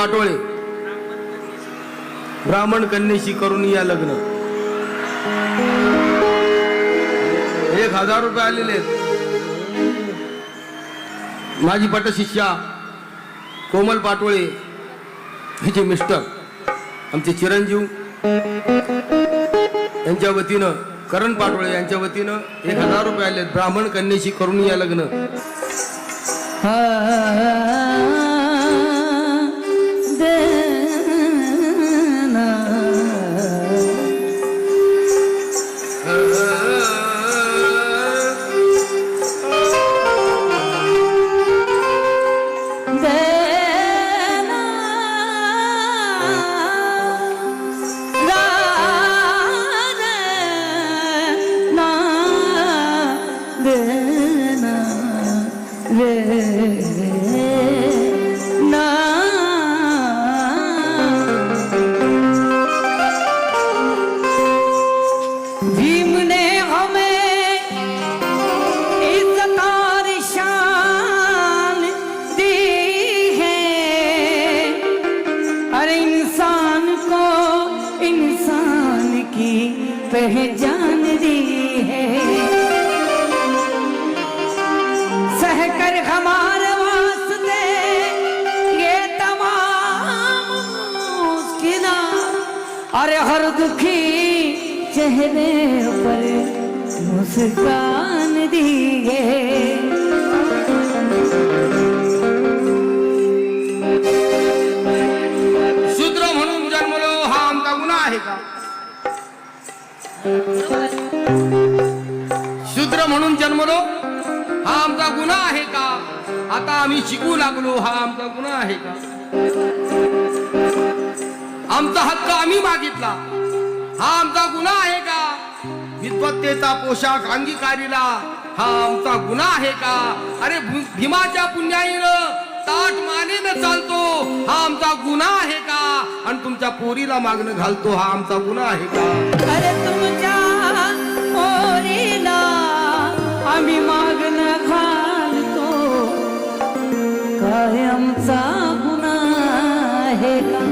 पाटोळे ब्राह्मण कन्याशी करून या लग्न. एक हजार रुपये आलेले माझी पटशिष्या कोमल पाटोळे हिचे मिस्टर आमचे चिरंजीव यांच्या वतीनं करण पाटोळे यांच्या वतीनं एक हजार रुपये आले ब्राह्मण कन्याशी करून या लग्न. चेहरे पर मुस्कान दी है शूद्र म्हणून जन्मलो हा आमचा गुन्हा आहे का? शूद्र म्हणून जन्मलो हा आमचा गुन्हा आहे का? आता आम्ही शिकू लागलो हा आमचा गुन्हा आहे का? आमचा हक्क आम्ही मागितला. हा आमचा गुन्हा आहे का? विद्वत्तेचा पोशाख अंगीकारीला हा आमचा गुन्हा आहे का? अरे भीमाच्या पुण्याईनं ताट मानेनं चालतो हा आमचा गुन्हा आहे का? आणि तुमच्या पोरीला मागणं घालतो हा आमचा गुन्हा आहे का? अरे तुमच्या पोरीला आम्ही मागणं घालतो. काय आमचा गुन्हा आहे का?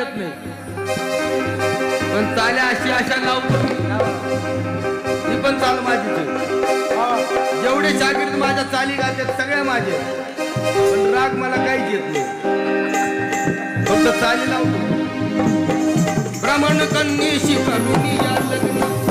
येत नाही. पण चाल्या अशी आशा लावतो ही पण चाल माझी जेवढे शागिर्द माझ्या चाली घालतात सगळ्या माझे. पण राग मला काहीच येत नाही. फक्त चाली लावतो ब्राह्मण कन्येशी करून या लग्न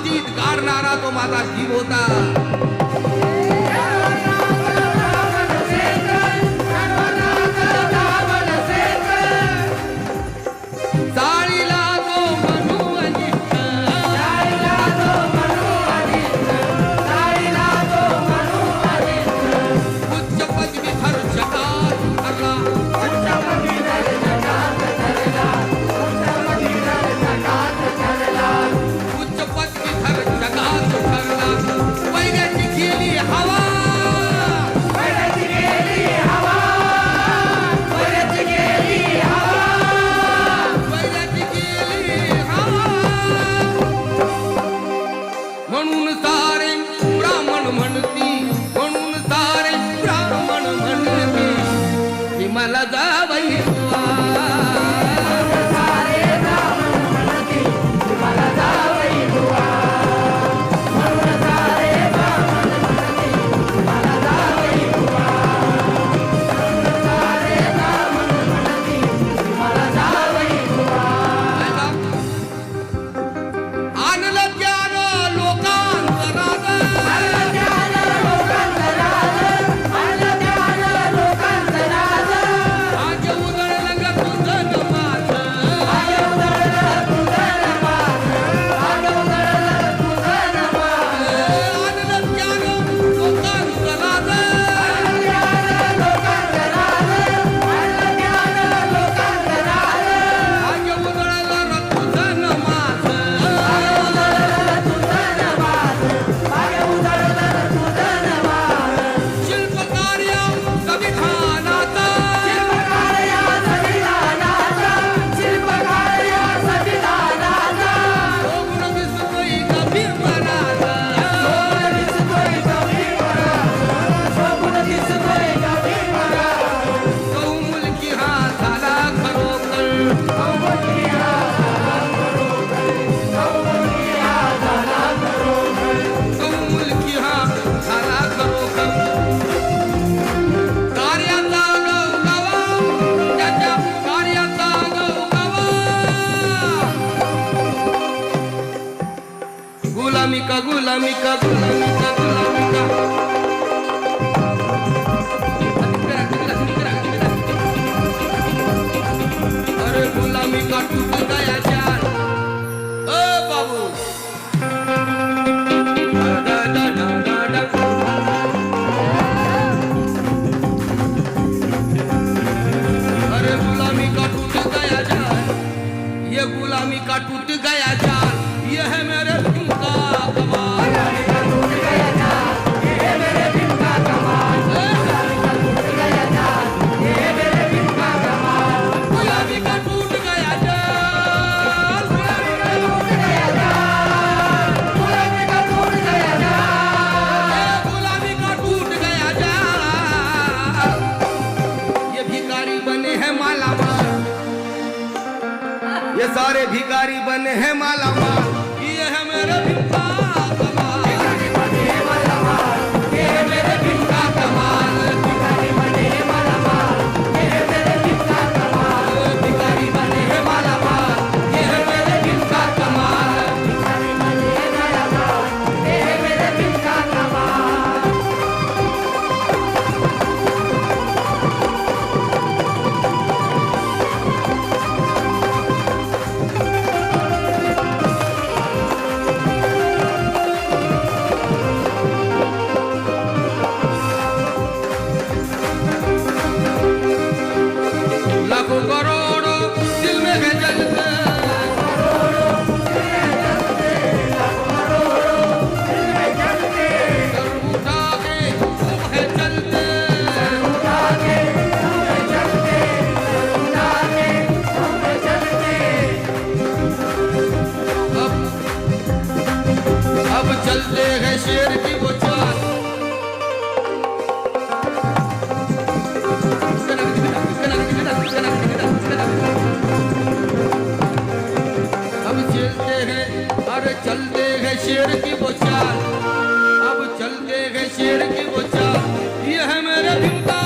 मातीत बातीत तो माझा जीव होता. का गुलामी Felicidade